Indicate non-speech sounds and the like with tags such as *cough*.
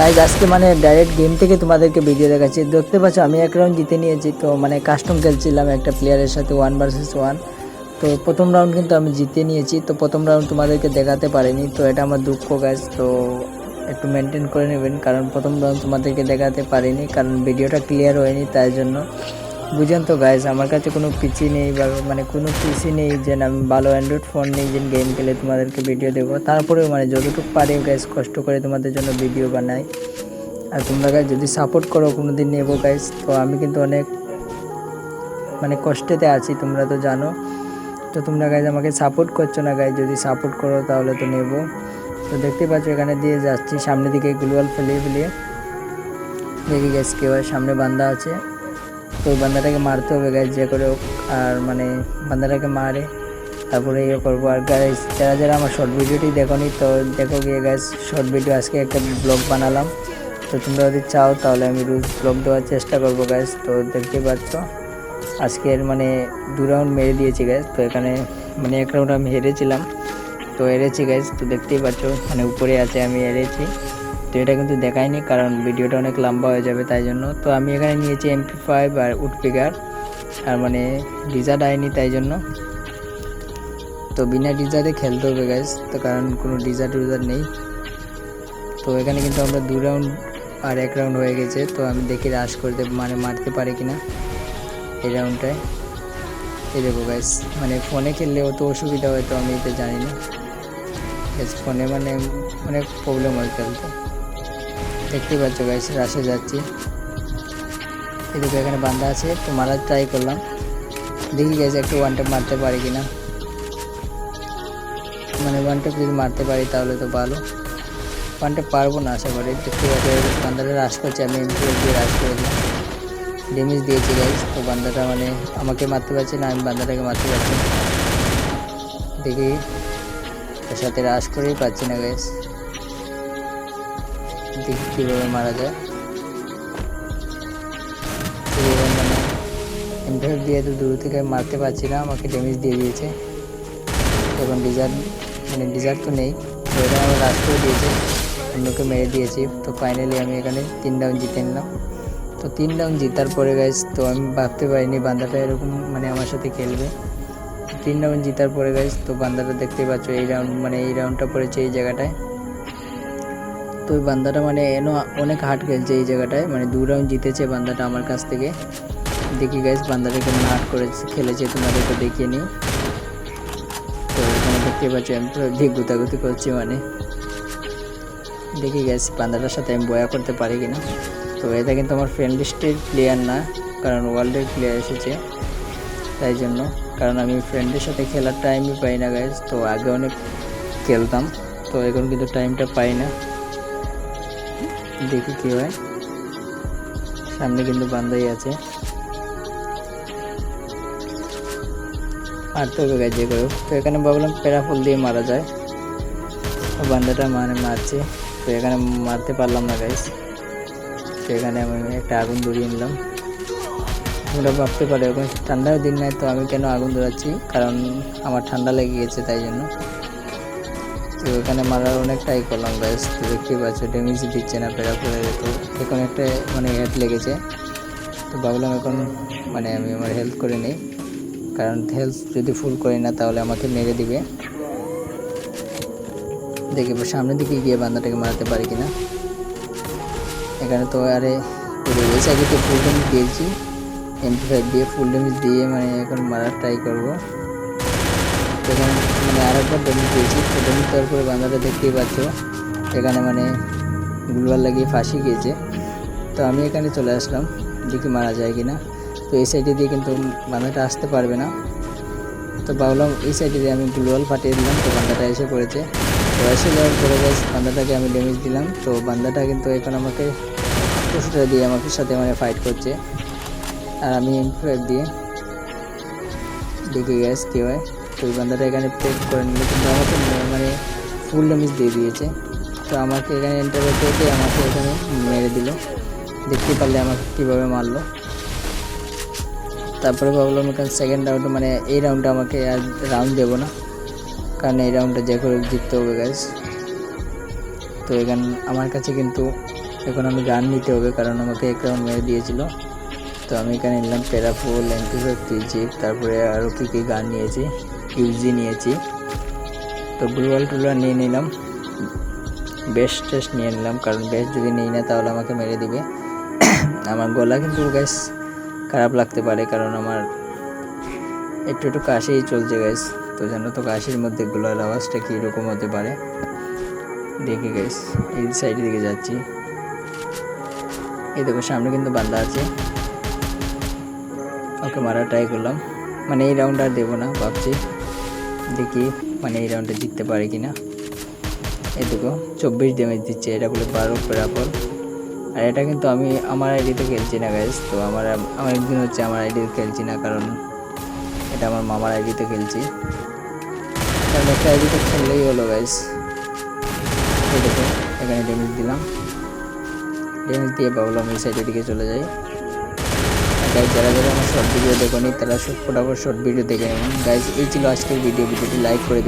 Guys আজকে মানে direct game থেকে তোমাদেরকে ভিডিও দেখাচ্ছি। দেখতে পাচ্ছ, আমি এক রাউন্ড জিতে নিয়েছি, তো মানে কাস্টম খেলছিলাম একটা প্লেয়ারের সাথে ওয়ান ভার্সেস ওয়ান তো প্রথম রাউন্ড কিন্তু আমি জিতে নিয়েছি, তো প্রথম রাউন্ড তোমাদেরকে দেখাতে পারিনি, তো এটা আমার দুঃখ গাইজ তো একটু মেনটেন করে নেবেন, কারণ প্রথম রাউন্ড তোমাদেরকে দেখাতে পারিনি, কারণ ভিডিওটা ক্লিয়ার হয়নি, তাই জন্য। বুঝেন তো গাইজ আমার কাছে কোনো পিসি নেই বা মানে কোনো পিসি নেই, যে আমি ভালো অ্যান্ড্রয়েড ফোন নেই, যে গেম খেলে তোমাদেরকে ভিডিও দেবো। তারপরেও মানে যতটুকু পারি গাইজ কষ্ট করে তোমাদের জন্য ভিডিও বানাই। আর তোমরা গাইজ যদি সাপোর্ট করো কোনো দিন নেব গাইজ তো আমি কিন্তু অনেক মানে কষ্টেতে আছি, তোমরা তো জানো। তো তোমরা গাইজ আমাকে সাপোর্ট করছ না গাইজ যদি সাপোর্ট করো তাহলে তো নেব। তো দেখতে পাচ্ছ, এখানে দিয়ে যাচ্ছি, সামনের দিকে গ্লোয়াল ফেলিয়ে ফেলিয়ে দেখি গেছ কেউ সামনে বান্দা আছে। তো বান্দাটাকে মারতে হবে গাইজ যে করে হোক। আর মানে বান্দাটাকে মারে, তারপরে ইয়ে করব। আর গাইজ যারা যারা আমার শর্ট ভিডিওটি দেখোনি, তো দেখো গিয়ে গাইজ শর্ট ভিডিও আজকে একটা ব্লগ বানালাম। তো তোমরা যদি চাও, তাহলে আমি রোজ ব্লগ দেওয়ার চেষ্টা করব গাইজ তো দেখতে পাচ্ছ, আজকের মানে দু রাউন্ড মেরে দিয়েছি গাইজ তো এখানে মানে এক রাউন্ড আমি হেরেছিলাম। তো হেরেছি গাইজ তো দেখতেই পাচ্ছ মানে উপরে আছে, আমি হেরেছি। তো এটা কিন্তু দেখায়নি, কারণ ভিডিওটা অনেক লম্বা হয়ে যাবে তাই জন্য। তো আমি এখানে নিয়েছি এমপি ফাইভ আর উডপিকার আর মানে ডিজার্ট আয়নি তাই জন্য। তো বিনা ডিজার্টে খেলতে হবে গাইজ তো কারণ কোনো ডিজার্ট উজার্ট নেই। তো এখানে কিন্তু আমরা দু রাউন্ড আর এক রাউন্ড হয়ে গেছে, তো আমি দেখি রাশ করতে মানে মারতে পারি কিনা এই রাউন্ডটায় এই দেখো গাইজ মানে ফোনে খেললে অত অসুবিধা হয় তো আমি এটা জানি না ফোনে মানে অনেক প্রবলেম হয় খেলতে। দেখতে পাচ্ছ গাইস রাশে যাচ্ছি। এদিকে এখানে বান্ধা আছে, তো মারার ট্রাই করলাম। দেখি গেছে একটু ওয়ান ট্যাপ মারতে পারি কিনা। মানে ওয়ান ট্যাপ যদি মারতে পারি তাহলে তো ভালো। ওয়ান ট্যাপ পারব না, আশা করি। দেখতে পাচ্ছি, বান্দাটা রাশ করছে, আমি এমপি দিয়ে রাশ করে দিলাম। ড্যামেজ দিয়েছি গাইজ তো বান্দাটা মানে আমাকে মারতে পারছে না, আমি বান্দাটাকে মারতে পারছি দেখি ওর সাথে রাশ করেই পাচ্ছি না গাইজ দেখি কীভাবে মারা যায়। মানে দিয়ে তো দূর থেকে মারতে পারছি না, আমাকে ড্যামেজ দিয়ে দিয়েছে। এখন ডিজার্ট মানে ডিজার্ট তো নেই এটা আমার করে দিয়েছে। অন্যকে মেরে দিয়েছি। তো ফাইনালি আমি এখানে তিন রাউন্ড জিতে নিলাম। তো তিন রাউন্ড জিতার পরে গাইজ তো আমি ভাবতে পারিনি বান্দাটা এরকম মানে আমার সাথে খেলবে। তিন রাউন্ড জিতার পরে গাইজ তো বান্দাটা দেখতে পাচ্ছ এই রাউন্ড মানে এই রাউন্ডটা পড়েছে এই জায়গাটায়। তো ওই বান্দাটা মানে এনো অনেক হার্ড খেলছে এই জায়গাটায়। মানে দু রাউন্ড জিতেছে বান্দাটা আমার কাছ থেকে। দেখি গাইজ বান্দাটা কেমন হার্ড করেছে, খেলেছে তোমাদেরকে দেখিয়ে নিই। তো এখানে দেখতে পাচ্ছি আমি পুরো দিক গুতাগুতি করছি মানে। দেখি গেছি বান্দাটার সাথে আমি বয়া করতে পারি কিনা। তো এটা কিন্তু আমার ফ্রেন্ড লিস্টের প্লেয়ার না, কারণ ওয়ার্ল্ডের প্লেয়ার এসেছে। তাই জন্য, কারণ আমি ফ্রেন্ডের সাথে খেলার টাইমই পাই না গাইজ তো আগে অনেক খেলতাম, তো এখন কিন্তু টাইমটা পাই না। দেখি কী হয়। সামনে কিন্তু বান্দাই আছে। মারতে হবে গাছ যে করে। তো এখানে ভাবলাম প্যারাফল দিয়ে মারা যায়। তো বান্দাটা মানে মারছে। তো এখানে মারতে পারলাম না গাইস তো এখানে আমি একটা আগুন ধরিয়ে নিলাম। তোমরা ভাবতে পারো এখন ঠান্ডার দিন নাই, তো আমি কেন আগুন ধরাচ্ছি? কারণ আমার ঠান্ডা লেগে গেছে, তাই জন্য। তো এখানে মারার অনেক ট্রাই করলাম গাইস তো দেখতেই পাচ্ছ ড্যামেজ দিচ্ছে না প্যারাফলে তো এখন একটা মানে হেড লেগেছে। তো ভাবলাম এখন মানে আমি আমার হেল্প করে নিই। কারণ হেলথ যদি ফুল করি না, তাহলে আমাকে মেরে দিবে। দেখি সামনের দিকে গিয়ে বান্দাটাকে মারাতে পারি কিনা। এখানে তো আরে আগে তো ফুল ড্যামেজ দিয়েছি। এমপি ফাইভ দিয়ে ফুল ড্যামেজ দিয়ে মানে এখন মারার ট্রাই করব। তো মানে আর একবার ড্যামেজ দিয়েছি তো ড্যামেজ দেওয়ার পরে বান্দাটা দেখতেই পাচ্ছ, এখানে মানে গুলবার লাগিয়ে ফাঁসি গিয়েছে তো আমি এখানে চলে আসলাম, দেখি মারা যায় কি না তো এই সাইডে দিয়ে কিন্তু বান্দাটা আসতে পারবে না। তো ভাবলাম এই সাইডে দিয়ে আমি গ্লোয়াল ফাটিয়ে দিলাম, তো বান্দাটা এসে পড়েছে। তো এসে যাওয়ার পরে গাছ বান্দাটাকে আমি ড্যামেজ দিলাম। তো বান্দাটা কিন্তু এখন আমাকে পশুটা দিয়ে আমাকে সাথে মানে ফাইট করছে। আর আমি এমফাইভ দিয়ে দেখে গ্যাস কী হয়। তো ওই বান্দাটা এখানে প্রেক করে নিল। কিন্তু আমাকে মানে ফুল ড্যামেজ দিয়ে দিয়েছে। তো আমাকে এখানে এন্টার করতে হতে আমাকে এখানে মেরে দিল। দেখতে পারলে আমাকে কীভাবে মারলো। তারপরে ভাবলাম এখানে সেকেন্ড রাউন্ড মানে এই রাউন্ডটা আমাকে আর রাউন্ড দেবো না। কারণ এই রাউন্ডটা যে করে জিততে হবে গাইজ তো এখানে, আমার কাছে কিন্তু এখন আমি গান নিতে হবে, কারণ আমাকে এক রাউন্ড মেরে দিয়েছিল। তো আমি এখানে নিলাম প্যারাফুল জিপ তারপরে আরও কী কী গান নিয়েছি। ইউজি নিয়েছি। তো গ্লুয়াল টুলার নিয়ে নিলাম। বেস্ট টেস্ট নিয়ে নিলাম, কারণ বেস্ট যদি নিই না, তাহলে আমাকে মেরে দিবে। *coughs* আমার গলা কিন্তু গ্যাস খারাপ লাগতে পারে, কারণ আমার একটু একটু কাশিই চলছে গ্যাস তো জানো তো কাশির মধ্যে গলার আওয়াজটা কীরকম হতে পারে? দেখি গ্যাস এই সাইডের দিকে যাচ্ছি। এই দেখো, সামনে কিন্তু বান্দা আছে। ওকে মারা ট্রাই করলাম। মানে এই রাউন্ড আর দেবো না, ভাবছি। দেখি মানে এই রাউন্ডে জিততে পারে কি না দেখো, চব্বিশ ড্যামেজ দিচ্ছে, এটা বলে বারো প্যারাপল আর এটা কিন্তু আমি, আমার আইডিতে খেলছি না গাইজ তো আমার আমার একদিন হচ্ছে আমার আইডিতে খেলছি না, কারণ এটা আমার মামার আইডিতে খেলছি। কারণ একটা আইডিতে খেললেই হলো গাইজ দেখো, এখানে ড্যামেজ দিলাম। ড্যামেজ দিয়ে ভাবলাম এই সাইডের দিকে চলে যাই। গাইজ যারা যারা আমার শর্ট ভিডিও দেখোনি, তারা সব ফটাফট শর্ট ভিডিও দেখে গাইজ এই ছিল আজকের ভিডিও ভিডিওটি লাইক করে